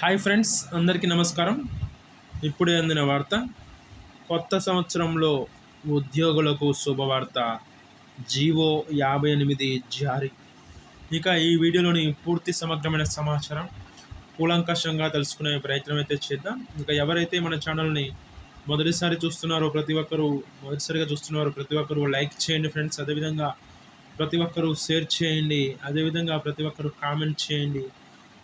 Hi friends అందరికీ నమస్కారం. ఇప్పుడే అందిన వార్త కొత్త సంవత్సరంలో ఉద్యోగులకు శుభవార్త. జీవో యాభై ఎనిమిది జారీ. ఇక ఈ వీడియోలోని పూర్తి సమగ్రమైన సమాచారం కూలంకషంగా తెలుసుకునే ప్రయత్నం అయితే చేద్దాం. ఇక ఎవరైతే మన ఛానల్ని మొదటిసారి చూస్తున్నారో ప్రతి ఒక్కరూ మొదటిసారిగా చూస్తున్నారో ప్రతి ఒక్కరూ లైక్ చేయండి ఫ్రెండ్స్. అదేవిధంగా ప్రతి ఒక్కరూ షేర్ చేయండి. అదేవిధంగా ప్రతి ఒక్కరూ కామెంట్ చేయండి.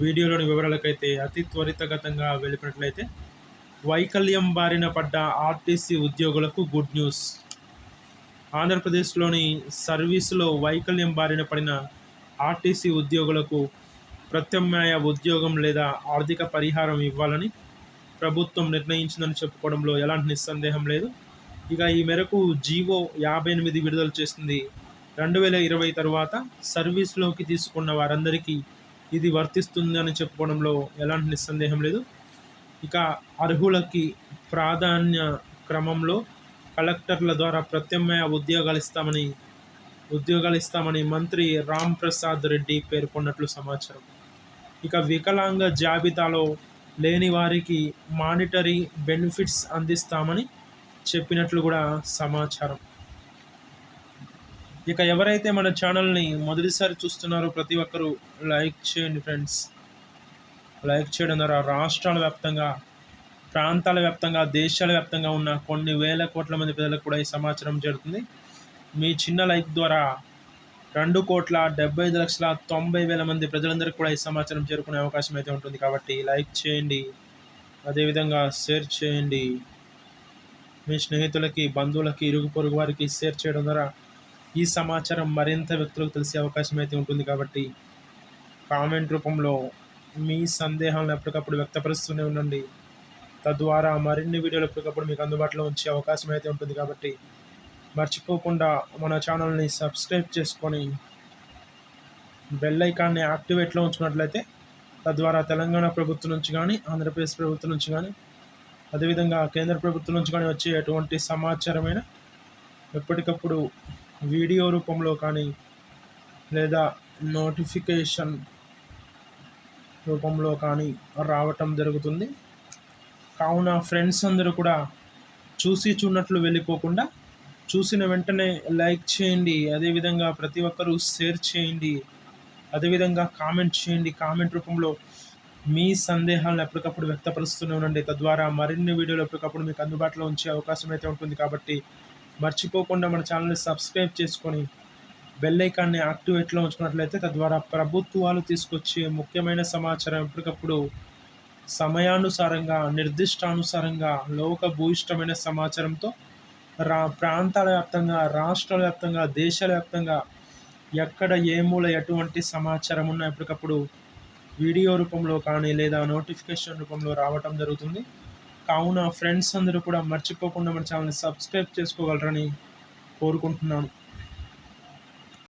వీడియోలోని వివరాలకైతే అతి త్వరితగతంగా వెళ్ళినట్లయితే వైకల్యం బారిన పడ్డ ఆర్టీసీ ఉద్యోగులకు గుడ్ న్యూస్. ఆంధ్రప్రదేశ్లోని సర్వీసులో వైకల్యం బారిన పడిన ఆర్టీసీ ఉద్యోగులకు ప్రత్యామ్నాయ ఉద్యోగం లేదా ఆర్థిక పరిహారం ఇవ్వాలని ప్రభుత్వం నిర్ణయించిందని చెప్పుకోవడంలో ఎలాంటి నిస్సందేహం లేదు. ఇక ఈ మేరకు జీవో యాభై ఎనిమిది విడుదల చేసింది. రెండు వేల ఇరవై తర్వాత సర్వీస్లోకి తీసుకున్న వారందరికీ ఇది వర్తిస్తుంది అని చెప్పుకోవడంలో ఎలాంటి నిస్సందేహం లేదు. ఇక అర్హులకి ప్రాధాన్య క్రమంలో కలెక్టర్ల ద్వారా ప్రత్యామ్నాయ ఉద్యోగాలు ఇస్తామని ఉద్యోగాలు ఇస్తామని మంత్రి రామ్ ప్రసాద్ రెడ్డి పేర్కొన్నట్లు సమాచారం. ఇక వికలాంగ జాబితాలో లేని వారికి మానిటరీ బెనిఫిట్స్ అందిస్తామని చెప్పినట్లు కూడా సమాచారం. ఇక ఎవరైతే మన ఛానల్ని మొదటిసారి చూస్తున్నారో ప్రతి ఒక్కరూ లైక్ చేయండి ఫ్రెండ్స్. లైక్ చేయడం ద్వారా రాష్ట్రాల వ్యాప్తంగా ప్రాంతాల వ్యాప్తంగా దేశాల వ్యాప్తంగా ఉన్న కొన్ని వేల కోట్ల మంది ప్రజలకు కూడా ఈ సమాచారం జరుగుతుంది మీ చిన్న లైక్ ద్వారా రెండు కోట్ల డెబ్బై ఐదు లక్షల తొంభై వేల మంది ప్రజలందరికీ కూడా ఈ సమాచారం చేరుకునే అవకాశం అయితే ఉంటుంది కాబట్టి లైక్ చేయండి. అదేవిధంగా షేర్ చేయండి. మీ స్నేహితులకి బంధువులకి ఇరుగు పొరుగు వారికి షేర్ చేయడం ద్వారా ఈ సమాచారం మరింత వ్యక్తులకు తెలిసే అవకాశం అయితే ఉంటుంది కాబట్టి కామెంట్ రూపంలో మీ సందేహాలను ఎప్పటికప్పుడు వ్యక్తపరుస్తూనే ఉండండి. తద్వారా మరిన్ని వీడియోలు ఎప్పటికప్పుడు మీకు అందుబాటులో ఉంచే అవకాశం అయితే ఉంటుంది కాబట్టి మర్చిపోకుండా మన ఛానల్ని సబ్స్క్రైబ్ చేసుకొని బెల్ ఐకాన్ని యాక్టివేట్లో ఉంచుకున్నట్లయితే తద్వారా తెలంగాణ ప్రభుత్వం నుంచి కానీ ఆంధ్రప్రదేశ్ ప్రభుత్వం నుంచి కానీ అదేవిధంగా కేంద్ర ప్రభుత్వం నుంచి కానీ వచ్చే ఎటువంటి సమాచారమైన ఎప్పటికప్పుడు వీడియో రూపంలో కానీ లేదా నోటిఫికేషన్ రూపంలో కానీ రావటం జరుగుతుంది. కావున ఫ్రెండ్స్ అందరూ కూడా చూసి చూడనట్లు వెళ్ళిపోకుండా చూసిన వెంటనే లైక్ చేయండి. అదేవిధంగా ప్రతి ఒక్కరూ షేర్ చేయండి. అదేవిధంగా కామెంట్ చేయండి. కామెంట్ రూపంలో మీ సందేహాలను ఎప్పటికప్పుడు వ్యక్తపరుస్తూనే ఉండండి. తద్వారా మరిన్ని వీడియోలు ఎప్పటికప్పుడు మీకు అందుబాటులో ఉంచే అవకాశం అయితే ఉంటుంది కాబట్టి మర్చిపోకుండా మన ఛానల్ని సబ్స్క్రైబ్ చేసుకొని బెల్ ఐకాన్ని యాక్టివేట్లో ఉంచుకున్నట్లయితే తద్వారా ప్రభుత్వాలు తీసుకొచ్చే ముఖ్యమైన సమాచారం ఎప్పటికప్పుడు సమయానుసారంగా నిర్దిష్టానుసారంగా లోక భూయిష్టమైన సమాచారంతో రా ప్రాంతాల వ్యాప్తంగా రాష్ట్రాల వ్యాప్తంగా దేశాల వ్యాప్తంగా ఎక్కడ ఏ మూల ఎటువంటి సమాచారం ఉన్నా ఎప్పటికప్పుడు వీడియో రూపంలో కానీ లేదా నోటిఫికేషన్ రూపంలో రావటం జరుగుతుంది. కావున ఫ్రెండ్స్ అందరూ కూడా మర్చిపోకుండా మన ఛానల్ని సబ్స్క్రైబ్ చేసుకోగలరని కోరుకుంటున్నాను.